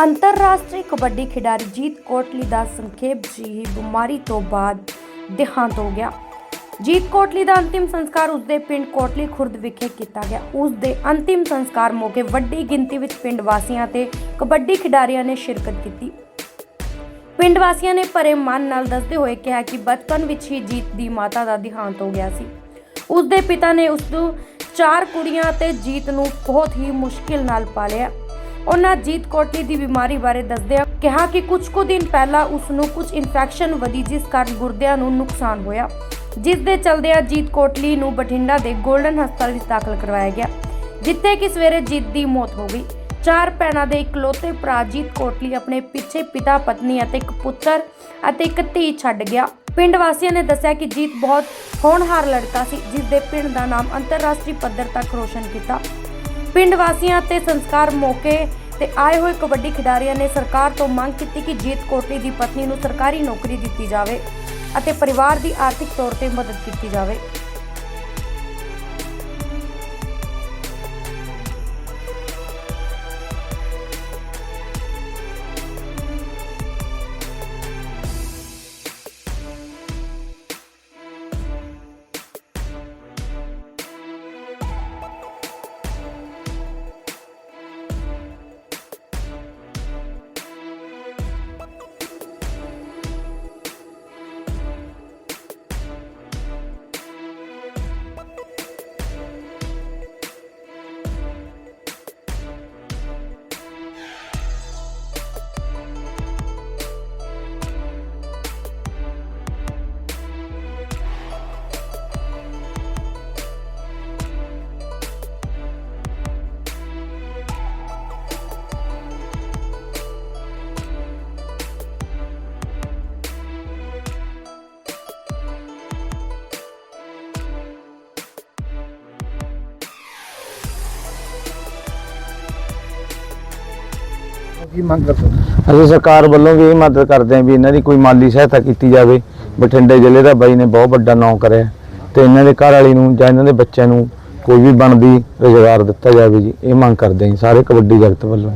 ਅੰਤਰਰਾਸ਼ਟਰੀ ਕਬੱਡੀ ਖਿਡਾਰੀ ਜੀਤ ਕੋਟਲੀ ਦਾ ਸੰਖੇਪ ਜਿਹੀ ਬਿਮਾਰੀ ਤੋਂ ਬਾਅਦ ਦੇਹਾਂਤ ਹੋ ਗਿਆ। ਜੀਤ ਕੋਟਲੀ ਦਾ ਅੰਤਿਮ ਸੰਸਕਾਰ ਉਸਦੇ ਪਿੰਡ ਕੋਟਲੀ ਖੁਰਦ ਵਿਖੇ ਕੀਤਾ ਗਿਆ। ਉਸ ਦੇ ਅੰਤਿਮ ਸੰਸਕਾਰ ਮੌਕੇ ਵੱਡੀ ਗਿਣਤੀ ਵਿੱਚ ਪਿੰਡ ਵਾਸੀਆਂ ਤੇ ਕਬੱਡੀ ਖਿਡਾਰੀਆਂ ਨੇ ਸ਼ਿਰਕਤ ਕੀਤੀ। ਪਿੰਡ ਵਾਸੀਆਂ ਨੇ ਭਰੇ ਮਨ ਨਾਲ ਦੱਸਦੇ ਹੋਏ ਕਿਹਾ ਕਿ ਬਚਪਨ ਵਿੱਚ ਹੀ ਜੀਤ ਦੀ ਮਾਤਾ ਦਾ ਦੇਹਾਂਤ ਹੋ ਗਿਆ ਸੀ। ਉਸ ਦੇ ਪਿਤਾ ਨੇ ਉਸ ਨੂੰ ਚਾਰ ਕੁੜੀਆਂ ਤੇ ਜੀਤ ਨੂੰ ਬਹੁਤ ਹੀ ਮੁਸ਼ਕਿਲ ਨਾਲ ਪਾਲਿਆ। ਉਹਨਾਂ ਜੀਤ ਕੋਟਲੀ ਦੀ ਬਿਮਾਰੀ ਬਾਰੇ ਦੱਸਦਿਆਂ ਕਿਹਾ ਕਿ ਕੁਝ ਕੁ ਦਿਨ ਪਹਿਲਾਂ ਉਸ ਨੂੰ ਕੁਝ ਇਨਫੈਕਸ਼ਨ ਵਧੀ, ਜਿਸ ਕਾਰਨ ਗੁਰਦਿਆਂ ਨੂੰ ਨੁਕਸਾਨ ਹੋਇਆ। ਜਿਸ ਦੇ ਚਲਦਿਆਂ ਜੀਤ ਕੋਟਲੀ ਨੂੰ ਬਠਿੰਡਾ ਦੇ 골ਡਨ ਹਸਪਤਾਲ ਵਿੱਚ ਦਾਖਲ ਕਰਵਾਇਆ ਗਿਆ, ਜਿੱਥੇ ਕਿ ਸਵੇਰੇ ਜੀਤ ਦੀ ਮੌਤ ਹੋ ਗਈ। ਚਾਰ ਭੈਣਾਂ ਦੇ ਇਕਲੌਤੇ ਭਰਾ ਜੀਤ ਕੋਟਲੀ ਆਪਣੇ ਪਿੱਛੇ ਪਿਤਾ, ਪਤਨੀ ਅਤੇ ਇੱਕ ਪੁੱਤਰ ਅਤੇ ਇੱਕ ਧੀ ਛੱਡ ਗਿਆ। ਪਿੰਡ ਵਾਸੀਆਂ ਨੇ ਦੱਸਿਆ ਕਿ ਜੀਤ ਬਹੁਤ ਹੋਣਹਾਰ ਲੜਕਾ ਸੀ, ਜਿਸ ਦੇ ਪਿੰਡ ਦਾ ਨਾਮ ਅੰਤਰਰਾਸ਼ਟਰੀ ਪੱਧਰ ਤੱਕ ਰੋਸ਼ਨ ਕੀਤਾ। ਪਿੰਡ ਵਾਸੀਆਂ ਤੇ ਸੰਸਕਾਰ ਮੌਕੇ ਤੇ ਆਏ ਹੋਏ ਕਬੱਡੀ ਖਿਡਾਰੀਆਂ ਨੇ ਸਰਕਾਰ ਤੋਂ ਮੰਗ ਕੀਤੀ ਕਿ ਜੀਤ ਕੋਟਲੀ ਦੀ ਪਤਨੀ ਨੂੰ ਸਰਕਾਰੀ ਨੌਕਰੀ ਦਿੱਤੀ ਜਾਵੇ ਅਤੇ ਪਰਿਵਾਰ ਦੀ ਆਰਥਿਕ ਤੌਰ ਤੇ ਮਦਦ ਕੀਤੀ ਜਾਵੇ। ਕੀ ਮੰਗ ਕਰਦੇ ਅਸੀਂ ਸਰਕਾਰ ਵੱਲੋਂ ਵੀ ਇਹ ਮਦਦ ਕਰਦੇ ਹਾਂ ਵੀ ਇਹਨਾਂ ਦੀ ਕੋਈ ਮਾਲੀ ਸਹਾਇਤਾ ਕੀਤੀ ਜਾਵੇ। ਬਠਿੰਡੇ ਜ਼ਿਲ੍ਹੇ ਦਾ ਬਾਈ ਨੇ ਬਹੁਤ ਵੱਡਾ ਨਾਮ ਕਰਿਆ ਤੇ ਇਹਨਾਂ ਦੇ ਘਰ ਵਾਲੀ ਨੂੰ ਜਾਂ ਇਹਨਾਂ ਦੇ ਬੱਚਿਆਂ ਨੂੰ ਕੋਈ ਵੀ ਬਣਦੀ ਰੁਜ਼ਗਾਰ ਦਿੱਤਾ ਜਾਵੇ ਜੀ, ਇਹ ਮੰਗ ਕਰਦੇ ਹਾਂ ਜੀ, ਸਾਰੇ ਕਬੱਡੀ ਜਗਤ ਵੱਲੋਂ।